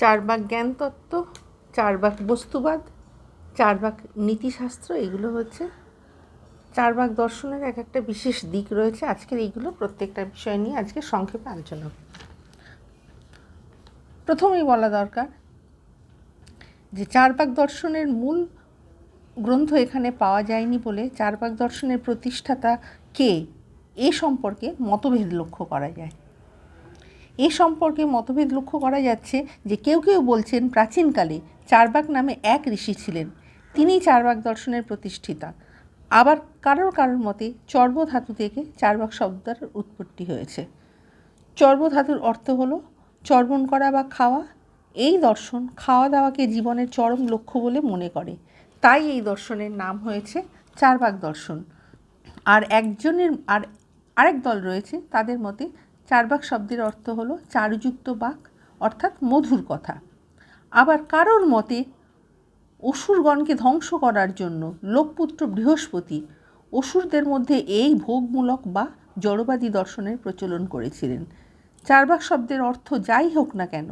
চারবাক জ্ঞানতত্ত্ব, চারবাক বস্তুবাদ চার চারবাক নীতিশাস্ত্র, এগুলো হচ্ছে চার চারবাক দর্শনের এক একটা বিশেষ দিক রয়েছে। আজকের এইগুলো প্রত্যেকটা বিষয় নিয়ে আজকে সংক্ষেপে আলোচনা প্রথমেই বলা দরকার যে চার চারবাক দর্শনের মূল গ্রন্থ এখানে পাওয়া যায়নি বলে চার চারবাক দর্শনের প্রতিষ্ঠাতা কে? এ সম্পর্কে মতভেদ লক্ষ্য করা যায়। এ সম্পর্কে মতভেদ লক্ষ্য করা যাচ্ছে যে কেউ কেউ বলছেন প্রাচীনকালে চারবাক নামে এক ঋষি ছিলেন। তিনিই চারবাক দর্শনের প্রতিষ্ঠিতা। আবার কারোর কারোর মতে চর্ব ধাতু থেকে চারবাক শব্দের উৎপত্তি হয়েছে। চর্ব ধাতুর অর্থ হলো চর্বণ করা বা খাওয়া। এই দর্শন খাওয়া দাওয়াকে জীবনের চরম লক্ষ্য বলে মনে করে। তাই এই দর্শনের নাম হয়েছে চারবাক দর্শন। আর একজনের, আর আরেক দল রয়েছে তাদের মতে চারবাক শব্দের অর্থ হলো চারুযুক্ত বাক, অর্থাৎ মধুর কথা। আবার কারোর মতে, অসুরগণকে ধ্বংস করার জন্য লোকপুত্র বৃহস্পতি অসুরদের মধ্যে এই ভোগমূলক বা জড়বাদী দর্শনের প্রচলন করেছিলেন। চারবাক শব্দের অর্থ যাই হোক না কেন,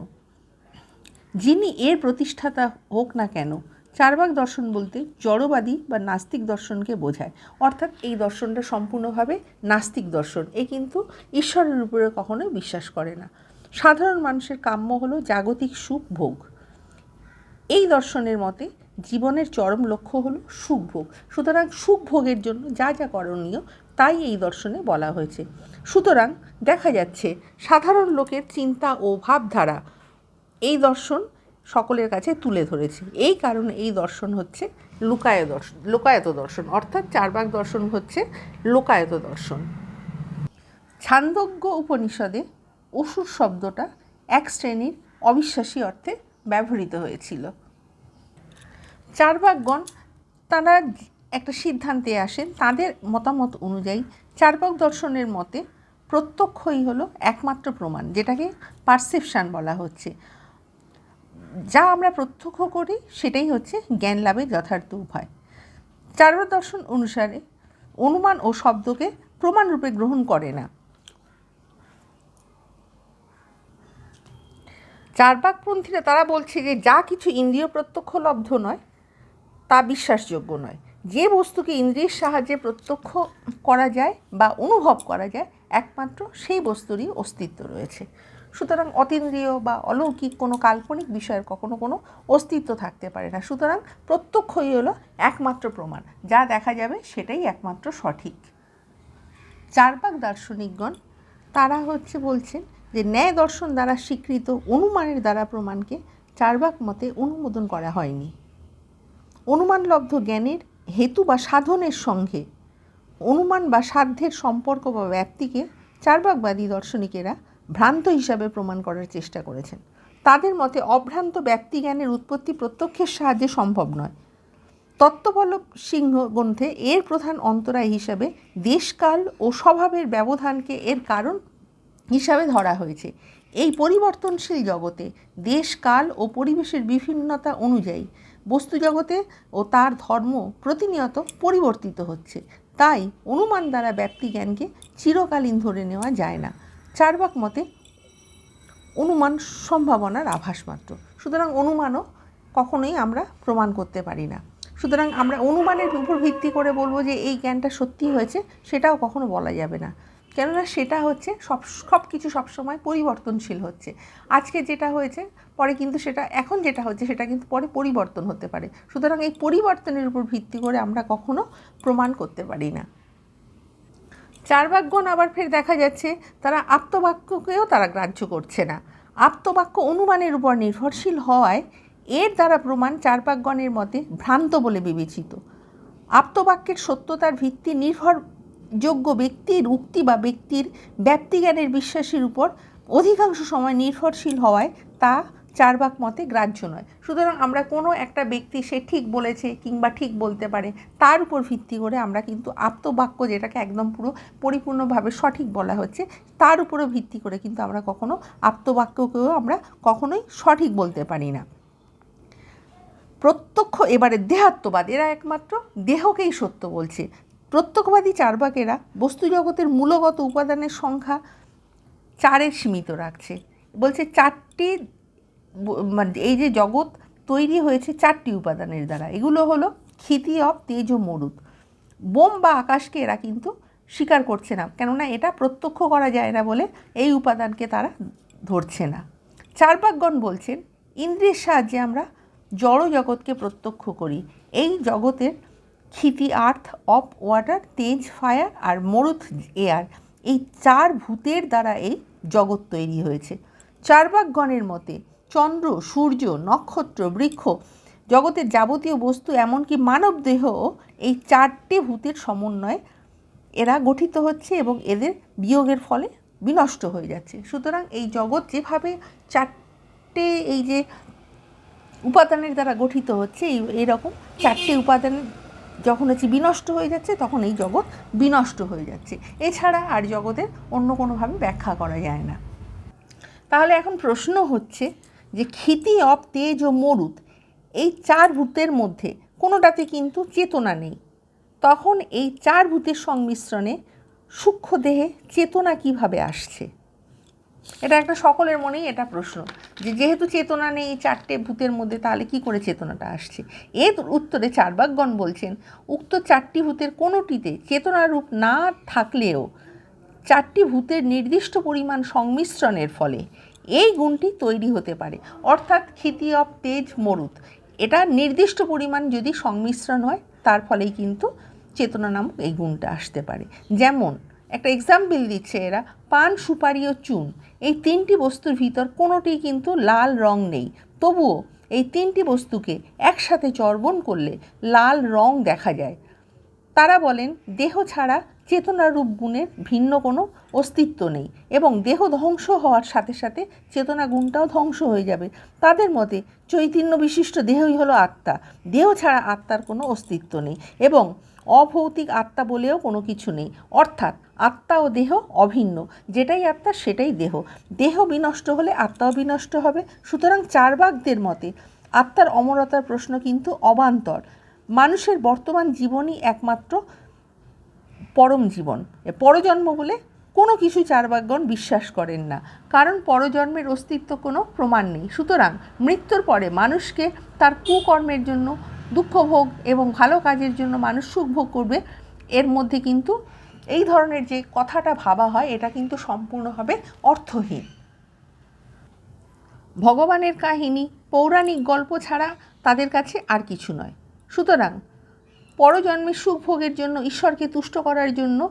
যিনি এর প্রতিষ্ঠাতা হোক না কেন চারবাক দর্শন বলতে জড়বাদী বা নাস্তিক দর্শনকে বোঝায়। অর্থাৎ এই দর্শনটা সম্পূর্ণভাবে নাস্তিক দর্শন। এ কিন্তু ঈশ্বরের উপরে কখনোই বিশ্বাস করে না। সাধারণ মানুষের কাম্য হলো জাগতিক সুখ ভোগ। এই দর্শনের মতে জীবনের চরম লক্ষ্য হলো সুখ ভোগ। সুতরাং সুখ ভোগের জন্য যা যা করণীয় তাই এই দর্শনে বলা হয়েছে। সুতরাং দেখা যাচ্ছে সাধারণ লোকের চিন্তা ও ভাবধারা। এই দর্শন সকলের কাছে তুলে ধরেছে। এই কারণে এই দর্শন হচ্ছে লোকায় দর্শন লোকায়ত দর্শন, অর্থাৎ চারবাক দর্শন হচ্ছে লোকায়ত দর্শন। ছান্দজ্ঞ উপনিষদে অসুর শব্দটা এক শ্রেণির অবিশ্বাসী অর্থে ব্যবহৃত হয়েছিল। চারবাকগণ তারা একটা সিদ্ধান্তে আসেন, তাদের মতামত অনুযায়ী চারবাক দর্শনের মতে প্রত্যক্ষই হলো একমাত্র প্রমাণ, যেটাকে পারসেপশান বলা হচ্ছে। যা আমরা প্রত্যক্ষ করি, সেটাই হচ্ছে জ্ঞান লাভের যথার্থ উপায়। চারবাক দর্শন অনুসারে অনুমান ও শব্দকে প্রমাণরূপে গ্রহণ করে না। চারবাকপন্থীরা তারা বলছে যে, যা কিছু ইন্দ্রিয় প্রত্যক্ষলব্ধ নয়, তা বিশ্বাসযোগ্য নয়। যে বস্তুকে ইন্দ্রিয়ের সাহায্যে প্রত্যক্ষ করা যায় বা অনুভব করা যায়, একমাত্র সেই বস্তুরই অস্তিত্ব রয়েছে। সুতরাং অতীন্দ্রিয় বা অলৌকিক কোনো কাল্পনিক বিষয়ের কখনো কোনো অস্তিত্ব থাকতে পারে না। সুতরাং প্রত্যক্ষই হলো একমাত্র প্রমাণ। যা দেখা যাবে সেটাই একমাত্র সঠিক। চারবাক দার্শনিকগণ তারা হচ্ছে বলছেন যে ন্যায় দর্শন দ্বারা স্বীকৃত অনুমানের দ্বারা প্রমাণকে চারবাক মতে অনুমোদন করা হয়নি। অনুমানলব্ধ জ্ঞানের হেতু বা সাধনের সঙ্গে অনুমান বা সাধ্যের সম্পর্ক বা ব্যাপ্তিকে চারবাকবাদী দর্শনিকেরা ভ্রান্ত হিসাবে প্রমাণ করার চেষ্টা করেছেন। তাদের মতে অভ্রান্ত ব্যক্তি জ্ঞানের উৎপত্তি প্রত্যক্ষের সাহায্যে সম্ভব নয়। তত্ত্ববল্লভ সিংহ গ্রন্থে এর প্রধান অন্তরায় হিসাবে দেশকাল ও স্বভাবের ব্যবধানকে এর কারণ হিসাবে ধরা হয়েছে। এই পরিবর্তনশীল জগতে দেশ কাল ও পরিবেশের বিভিন্নতা অনুযায়ী বস্তু জগতে ও তার ধর্ম প্রতিনিয়ত পরিবর্তিত হচ্ছে। তাই অনুমান দ্বারা ব্যক্তিজ্ঞানকে চিরকালীন ধরে নেওয়া যায় না। চারবাক মতে অনুমান সম্ভাবনার আভাস মাত্র। সুতরাং অনুমানও কখনোই আমরা প্রমাণ করতে পারি না। সুতরাং আমরা অনুমানের উপর ভিত্তি করে বলব যে এই জ্ঞানটা সত্যি হয়েছে, সেটাও কখনো বলা যাবে না। কেননা সেটা হচ্ছে সব সব কিছু সবসময় পরিবর্তনশীল হচ্ছে। আজকে যেটা হয়েছে, পরে কিন্তু সেটা, এখন যেটা হচ্ছে, সেটা কিন্তু পরে পরিবর্তন হতে পারে। সুতরাং এই পরিবর্তনের উপর ভিত্তি করে আমরা কখনো প্রমাণ করতে পারি না। চারবাক্যগণ আবার ফের দেখা যাচ্ছে, তারা আপ্তবাক্যকেও তারা গ্রাহ্য করছে না। আপ্তবাক্য অনুমানের উপর নির্ভরশীল হওয়ায় এর দ্বারা প্রমাণ চারবাকগণের মতে ভ্রান্ত বলে বিবেচিত। আপ্তবাক্যের সত্যতার ভিত্তি নির্ভর যোগ্য ব্যক্তির উক্তি বা ব্যক্তির ব্যক্তিজ্ঞানের বিশ্বাসের উপর অধিকাংশ সময় নির্ভরশীল হওয়ায় তা চারবাক মতে গ্রাহ্য নয়। সুতরাং আমরা কোনো একটা ব্যক্তি সে ঠিক বলেছে কিংবা ঠিক বলতে পারে, তার উপর ভিত্তি করে আমরা কিন্তু আপ্তবাক্য যেটাকে একদম পুরো পরিপূর্ণভাবে সঠিক বলা হচ্ছে, তার উপরে ভিত্তি করে কিন্তু আমরা কখনো আপ্তবাক্যকেও আমরা কখনোই সঠিক বলতে পারি না। প্রত্যক্ষ এবারে দেহাত্মবাদ, এরা একমাত্র দেহকেই সত্য বলছে। প্রত্যক্ষবাদী চারবাকেরা বস্তু জগতের মূলগত উপাদানের সংখ্যা চারে সীমিত রাখছে। বলছে চারটি এই যে জগৎ তৈরি হয়েছে চারটি উপাদানের দ্বারা। এগুলো হলো ক্ষিতি অব তেজ ও মরুত বোম বা আকাশকে এরা কিন্তু স্বীকার করছে না, কেননা এটা প্রত্যক্ষ করা যায় না বলে এই উপাদানকে তারা ধরছে না। চারবাকগণ বলছেন, ইন্দ্রিয়ের সাহায্যে আমরা জড় জগৎকে প্রত্যক্ষ করি। এই জগতের ক্ষিতি, আর্থ, অপ, ওয়াটার, তেজ, ফায়ার আর মরুথ এয়ার, এই চার ভূতের দ্বারা এই জগৎ তৈরি হয়েছে। চারবাকগণের মতে চন্দ্র, সূর্য, নক্ষত্র, বৃক্ষ, জগতের যাবতীয় বস্তু, এমনকি মানবদেহ এই চারটে ভূতের সমন্বয়ে এরা গঠিত হচ্ছে এবং এদের বিয়োগের ফলে বিনষ্ট হয়ে যাচ্ছে। সুতরাং এই জগৎ যেভাবে চারটে এই যে উপাদানের দ্বারা গঠিত হচ্ছে, এই এরকম চারটে উপাদান যখন হচ্ছে বিনষ্ট হয়ে যাচ্ছে, তখন এই জগৎ বিনষ্ট হয়ে যাচ্ছে। এছাড়া আর জগতের অন্য কোনোভাবে ব্যাখ্যা করা যায় না। তাহলে এখন প্রশ্ন হচ্ছে যে ক্ষিতি অপ তেজ ও মরুত এই চার ভূতের মধ্যে কোনোটাতে কিন্তু চেতনা নেই। তখন এই চার ভূতের সংমিশ্রণে সূক্ষ্ম দেহে চেতনা কীভাবে আসছে? এটা একটা সকলের মনেই এটা প্রশ্ন যে যেহেতু চেতনা নেই এই চারটে ভূতের মধ্যে, তাহলে কি করে চেতনাটা আসছে? এর উত্তরে চারবাকগণ বলছেন, উক্ত চারটি ভূতের কোনোটিতে চেতনারূপ না থাকলেও চারটি ভূতের নির্দিষ্ট পরিমাণ সংমিশ্রণের ফলে এই গুণটি তৈরি হতে পারে। অর্থাৎ ক্ষিতি অফ তেজ মরুত। এটা নির্দিষ্ট পরিমাণ যদি সংমিশ্রণ হয়, তার ফলেই কিন্তু চেতনা নামক এই গুণটা আসতে পারে। যেমন, একটা এক্সাম্পল দিচ্ছে এরা, পান, সুপারি ও চুন। এই তিনটি বস্তুর ভিতর কোনোটিই কিন্তু লাল রং নেই। তবুও এই তিনটি বস্তুকে একসাথে চর্বণ করলে লাল রং দেখা যায়। তারা বলেন, দেহ ছাড়া চেতনারূপ গুণের ভিন্ন কোনো অস্তিত্ব নেই এবং দেহ ধ্বংস হওয়ার সাথে সাথে চেতনা গুণটাও ধ্বংস হয়ে যাবে। তাদের মতে চৈতন্য বিশিষ্ট দেহই হলো আত্মা। দেহ ছাড়া আত্মার কোনো অস্তিত্ব নেই এবং অভৌতিক আত্মা বলেও কোনো কিছু নেই। অর্থাৎ আত্মা ও দেহ অভিন্ন। যেটাই আত্মা, সেটাই দেহ। দেহ বিনষ্ট হলে আত্মাও বিনষ্ট হবে। সুতরাং চারবাগদের মতে আত্মার অমরতার প্রশ্ন কিন্তু অবান্তর। মানুষের বর্তমান জীবনই একমাত্র পরম জীবন। পরজন্ম বলে কোনো কিছু চারবাকগণ বিশ্বাস করেন না। কারণ পরজন্মের অস্তিত্ব কোনো প্রমাণ নেই। সুতরাং মৃত্যুর পরে মানুষকে তার কুকর্মের জন্য দুঃখ ভোগ এবং ভালো কাজের জন্য মানুষ সুখ ভোগ করবে। এর মধ্যে কিন্তু এই ধরনের যে কথাটা ভাবা হয়, এটা কিন্তু সম্পূর্ণভাবে অর্থহীন। ভগবানের কাহিনী, পৌরাণিক গল্প ছাড়া তাদের কাছে আর কিছু নয়। সুতরাং পরজন্মের সুখ ভোগের জন্য ঈশ্বরকে তুষ্ট করার জন্য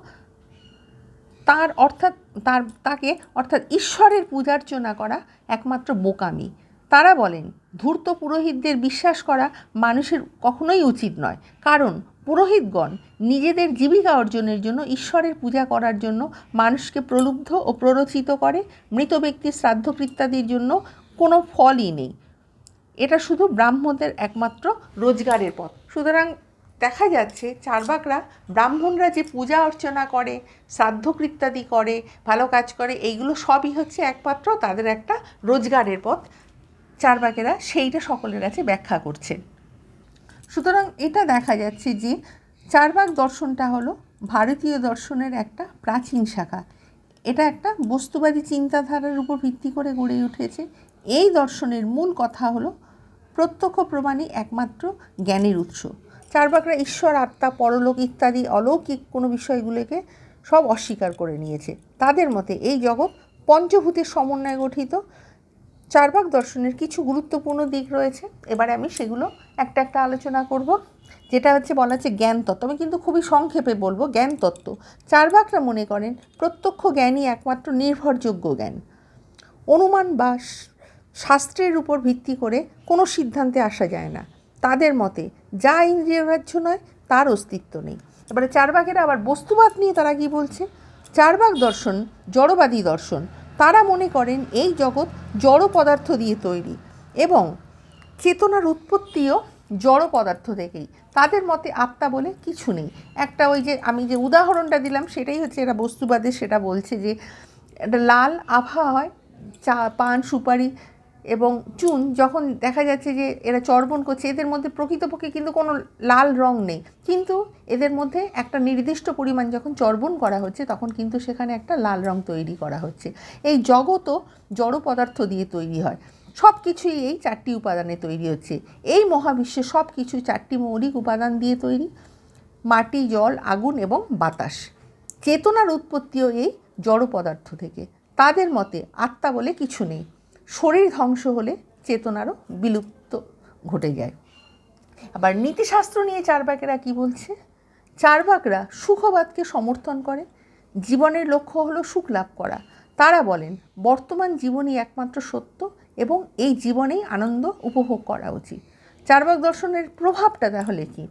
তার অর্থাৎ, তার, তাকে অর্থাৎ ঈশ্বরের পূজার্চনা করা একমাত্র বোকামি। তারা বলেন, ধূর্ত পুরোহিতদের বিশ্বাস করা মানুষের কখনোই উচিত নয়। কারণ, পুরোহিতগণ নিজেদের জীবিকা অর্জনের জন্য ঈশ্বরের পূজা করার জন্য মানুষকে প্রলুব্ধ ও প্ররোচিত করে, মৃত ব্যক্তির শ্রাদ্ধকৃত্যাদির জন্য কোনো ফলই নেই। এটা শুধু ব্রাহ্মণদের একমাত্র রোজগারের পথ। সুতরাং দেখা যাচ্ছে চারবাকরা ব্রাহ্মণরা যে পূজা অর্চনা করে শ্রাদ্ধকৃত্যাদি করে, ভালো কাজ করে, এইগুলো সবই হচ্ছে একমাত্র তাদের একটা রোজগারের পথ। চারবাকেরা সেইটা সকলের কাছে ব্যাখ্যা করছেন। সুতরাং এটা দেখা যাচ্ছে যে চারবাক দর্শনটা হলো ভারতীয় দর্শনের একটা প্রাচীন শাখা। এটা একটা বস্তুবাদী চিন্তাধারার উপর ভিত্তি করে গড়ে উঠেছে। এই দর্শনের মূল কথা হলো প্রত্যক্ষ প্রমাণই একমাত্র জ্ঞানের উৎস। চারবাকরা ঈশ্বর, আত্মা, পরলোক ইত্যাদি অলৌকিক কোনো বিষয়গুলোকে সব অস্বীকার করে নিয়েছে। তাদের মতে এই জগৎ পঞ্চভূতের সমন্বয়ে গঠিত। চারবাক দর্শনের কিছু গুরুত্বপূর্ণ দিক রয়েছে। এবারে আমি সেগুলো একটা একটা আলোচনা করব। যেটা হচ্ছে, বলা হচ্ছে জ্ঞান তত্ত্ব। আমি কিন্তু খুবই সংক্ষেপে বলব জ্ঞান তত্ত্ব। মনে করেন, প্রত্যক্ষ জ্ঞানই একমাত্র নির্ভরযোগ্য জ্ঞান। অনুমান বা শাস্ত্রের উপর ভিত্তি করে কোনো সিদ্ধান্তে আসা যায় না। তাদের মতে যা ইন্দ্রিয়গ্রাহ্য নয়, তার অস্তিত্ব নেই। এবারে চারবাকেরা আবার বস্তুবাদ নিয়ে তারা কি বলছে? চারবাক দর্শন, জড়বাদী দর্শন, তারা মনে করেন এই জগৎ জড় পদার্থ দিয়ে তৈরি এবং চেতনার উৎপত্তিও জড় পদার্থ থেকেই। তাদের মতে আত্মা বলে কিছু নেই। একটা ওই যে আমি যে উদাহরণটা দিলাম, সেটাই হচ্ছে এরা বস্তুবাদে সেটা বলছে যে একটা লাল আভা হয়, চা পান সুপারি এবং চুন যখন দেখা যাচ্ছে যে এরা চর্বণ করছে, এদের মধ্যে প্রকৃতপক্ষে কিন্তু কোনো লাল রং নেই। কিন্তু এদের মধ্যে একটা নির্দিষ্ট পরিমাণ যখন চর্বণ করা হচ্ছে, তখন কিন্তু সেখানে একটা লাল রং তৈরি করা হচ্ছে। এই জগৎও জড় পদার্থ দিয়ে তৈরি হয়। সব কিছুই এই চারটি উপাদানে তৈরি হচ্ছে। এই মহাবিশ্বে সব কিছু চারটি মৌলিক উপাদান দিয়ে তৈরি। মাটি, জল, আগুন এবং বাতাস। চেতনার উৎপত্তিও এই জড় পদার্থ থেকে। তাদের মতে আত্মা বলে কিছু নেই। শরীর ধ্বংস হলে চেতনারও বিলুপ্ত ঘটে যায়। আবার নীতিশাস্ত্র নিয়ে চারবাকেরা কি বলছে? চারবাকরা সুখবাদকে সমর্থন করে, জীবনের লক্ষ্য হলো সুখ লাভ করা। তারা বলেন, বর্তমান জীবনই একমাত্র সত্য এবং এই জীবনেই আনন্দ উপভোগ করা উচিত। চারবাক দর্শনের প্রভাবটা তাহলে কি?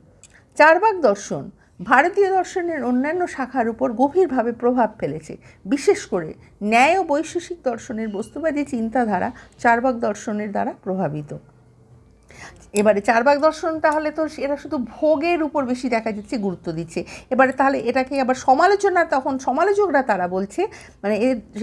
চারবাক দর্শন ভারতীয় দর্শনের অন্যান্য শাখার উপর গভীরভাবে প্রভাব ফেলেছে। বিশেষ করে ন্যায় ও বৈশেষিক দর্শনের বস্তুবাদী চিন্তাধারা চারবাক দর্শনের দ্বারা প্রভাবিত। এবারে চারবাক দর্শন তাহলে তো এরা শুধু ভোগের উপর বেশি দেখা যাচ্ছে, গুরুত্ব দিচ্ছে। এবারে তাহলে এটাকে আবার সমালোচনা তখন সমালোচকরা তারা বলছে মানে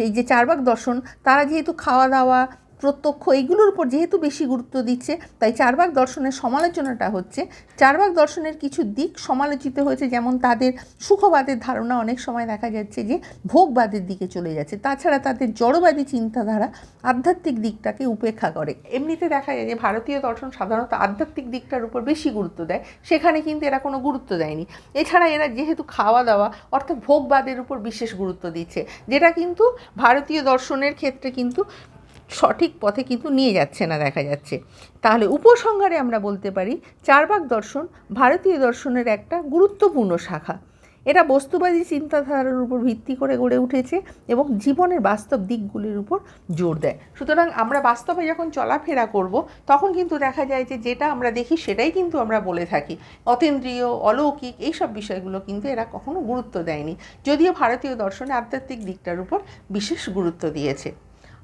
এই যে চারবাক দর্শন, তারা যেহেতু খাওয়া দাওয়া প্রত্যক্ষ এইগুলোর উপর যেহেতু বেশি গুরুত্ব দিচ্ছে, তাই চারবাক দর্শনের সমালোচনাটা হচ্ছে। চারবাক দর্শনের কিছু দিক সমালোচিত হয়েছে, যেমন তাদের সুখবাদের ধারণা অনেক সময় দেখা যাচ্ছে যে ভোগবাদের দিকে চলে যাচ্ছে। তাছাড়া তাদের জড়বাদী চিন্তাধারা আধ্যাত্মিক দিকটাকে উপেক্ষা করে। এমনিতে দেখা যায় যে ভারতীয় দর্শন সাধারণত আধ্যাত্মিক দিকটার উপর বেশি গুরুত্ব দেয়, সেখানে কিন্তু এরা কোনো গুরুত্ব দেয়নি। এছাড়া এরা যেহেতু খাওয়া দাওয়া অর্থাৎ ভোগবাদের উপর বিশেষ গুরুত্ব দিচ্ছে, যেটা কিন্তু ভারতীয় দর্শনের ক্ষেত্রে কিন্তু সঠিক পথে কিন্তু নিয়ে যাচ্ছে না, দেখা যাচ্ছে। তাহলে উপসংহারে আমরা বলতে পারি, চারবাক দর্শন ভারতীয় দর্শনের একটা গুরুত্বপূর্ণ শাখা। এটা বস্তুবাদী চিন্তাধারার উপর ভিত্তি করে গড়ে উঠেছে এবং জীবনের বাস্তব দিকগুলির উপর জোর দেয়। সুতরাং আমরা বাস্তবে যখন চলাফেরা করব, তখন কিন্তু দেখা যায় যে যেটা আমরা দেখি সেটাই কিন্তু আমরা বলে থাকি। অতীন্দ্রিয়, অলৌকিক এইসব বিষয়গুলো কিন্তু এরা কখনো গুরুত্ব দেয়নি। যদিও ভারতীয় দর্শনে আধ্যাত্মিক দিকটার উপর বিশেষ গুরুত্ব দিয়েছে।